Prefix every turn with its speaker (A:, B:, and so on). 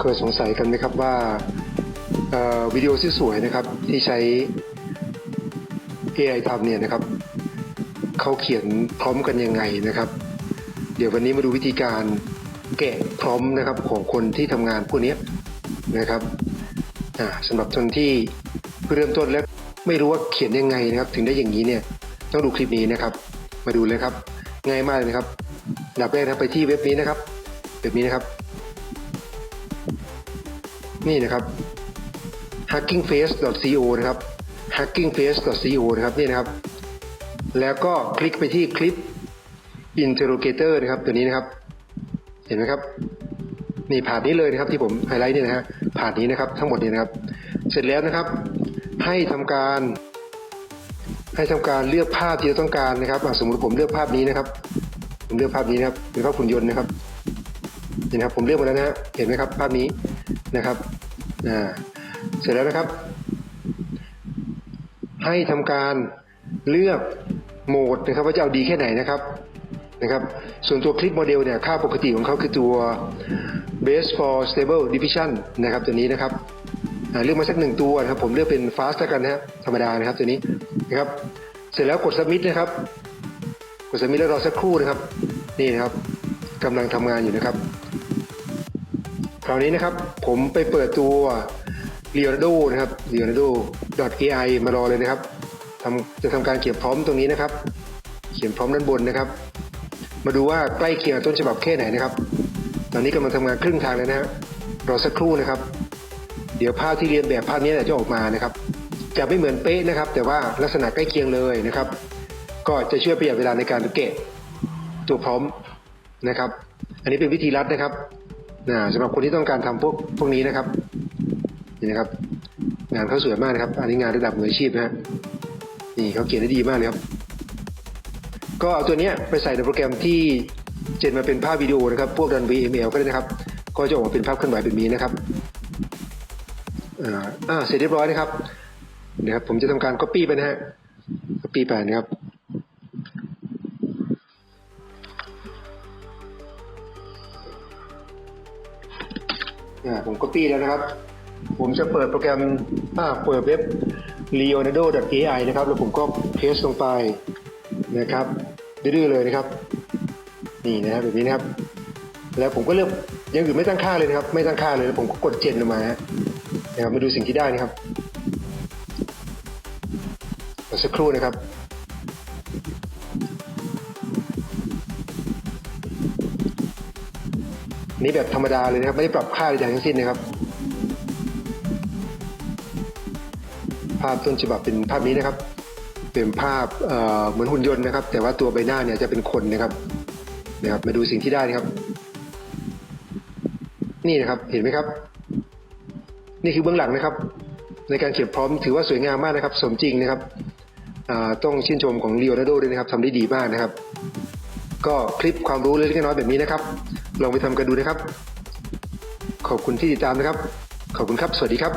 A: เคยสงสัยกันไหมครับว่าวิดีโอที่สวยนะครับที่ใช้ AI ทำเนี่ยนะครับเขาเขียนพร้อมกันยังไงนะครับ เดี๋ยววันนี้มาดูวิธีการแกะพร้อมนะครับของคนที่ทำงานพวกนี้นะครับสำหรับคนที่เริ่มต้นแล้วไม่รู้ว่าเขียนยังไงนะครับ ถึงได้อย่างนี้เนี่ยต้องดูคลิปนี้นะครับ มาดูเลยครับ ง่ายมากเลยนะครับดับแรกนะครับไปที่เว็บนี้นะครับเว็บนี้นะครับ นี่นะครับ hackingface.co นะครับ hackingface.co นะครับนี่นะครับ แล้วก็คลิกไปที่คลิป interrogator นะครับตัวนี้นะครับ เห็นไหมครับนี่ผ่านนี้เลยนะครับที่ผมไฮไลท์เนี่ยนะฮะผ่านนี้นะครับทั้งหมดเนี่ยนะครับ เสร็จแล้วนะครับ ให้ทำการ ให้ทำการเลือกภาพที่เราต้องการนะครับอะสมมติผมเลือกภาพนี้นะครับ ผมเลือกภาพนี้นะครับเป็นภาพหุ่นยนต์นะครับเห็นไหมครับผมเลือกมาแล้วนะฮะเห็นไหมครับภาพนี้นะครับ เสร็จแล้วนะครับ ให้ทำการเลือกโหมดนะครับว่าจะเอาดีแค่ไหนนะครับนะครับ ส่วนตัวคลิปโมเดลเนี่ยค่าปกติของเขาคือตัว base for stable diffusion นะครับตัวนี้นะครับเลือกมาสักหนึ่งตัวนะครับ ผมเลือกเป็น fast แล้วกันนะฮะธรรมดานะครับตัวนี้นะครับ เสร็จแล้วกด submit นะครับ กด submit แล้วรอสักครู่นะครับ นี่นะครับกำลังทำงานอยู่นะครับ คราวนี้นะครับผมไปเปิดตัว Leonardo นะครับ Leonardo AI มารอเลยนะครับทำจะทำการเขียนพร้อมตรงนี้นะครับ เขียนพร้อมด้านบนนะครับ มาดูว่าใกล้เคียงต้นฉบับแค่ไหนนะครับ ตอนนี้กำลังทำงานครึ่งทางแล้วนะฮะรอสักครู่นะครับ เดี๋ยวภาพที่เรียนแบบภาพนี้จะออกมานะครับ จะไม่เหมือนเป๊ะนะครับ แต่ว่าลักษณะใกล้เคียงเลยนะครับ ก็จะช่วยประหยัดเวลาในการเกะตัวพร้อมนะครับ อันนี้เป็นวิธีรัดนะครับ นะสำหรับคนที่ต้องการทำพวกพวกนี้นะครับนี่นะครับ งานเขาสวยมากนะครับ อันนี้งานระดับมืออาชีพนะฮะนี่เขาเขียนได้ดีมากเลยครับ ก็เอาตัวเนี้ยไปใส่ในโปรแกรมที่เจนมาเป็นภาพวิดีโอนะครับ พวก Runway ML ก็ได้นะครับ ก็จะออกมาเป็นภาพเคลื่อนไหวแบบนี้นะครับอ่าเสร็จเรียบร้อยนะครับนะครับ ผมจะทำการ Copy ไปนะฮะ Copy ไปนะครับ อ่าผม Copy แล้วนะครับ ผมจะเปิดโปรแกรมอ่าเปิดเว็บ leonardo.ai นะครับ แล้วผมก็เพสลงไปนะครับดื้อๆเลยนะครับ นี่นะครับแบบนี้นะครับ แล้วผมก็เลือกยังอื่นไม่ตั้งค่าเลยนะครับ ไม่ตั้งค่าเลยแล้วผมก็กดเจนลงมาฮะนะครับมาดูสิ่งที่ได้นะครับสักครู่นะครับ นี่แบบธรรมดาเลยนะครับ ไม่ได้ปรับค่าใดๆทั้งสิ้นนะครับ ภาพต้นฉบับเป็นภาพนี้นะครับ เป็นภาพเเหมือนหุ่นยนต์นะครับ แต่ว่าตัวใบหน้าเนี่ยจะเป็นคนนะครับนะครับ มาดูสิ่งที่ได้นะครับ นี่นะครับเห็นไหมครับ นี่คือเบื้องหลังนะครับ ในการเขียนพร้อมถือว่าสวยงามมากนะครับ สมจริงนะครับต้องชื่นชมของ l ี o นา r d o ด้วยนะครับทำได้ดีมากนะครับ ก็คลิปความรู้เล็กๆน้อยๆแบบนี้นะครับ ลองไปทำกันดูนะครับ ขอบคุณที่ติดตามนะครับ ขอบคุณครับ สวัสดีครับ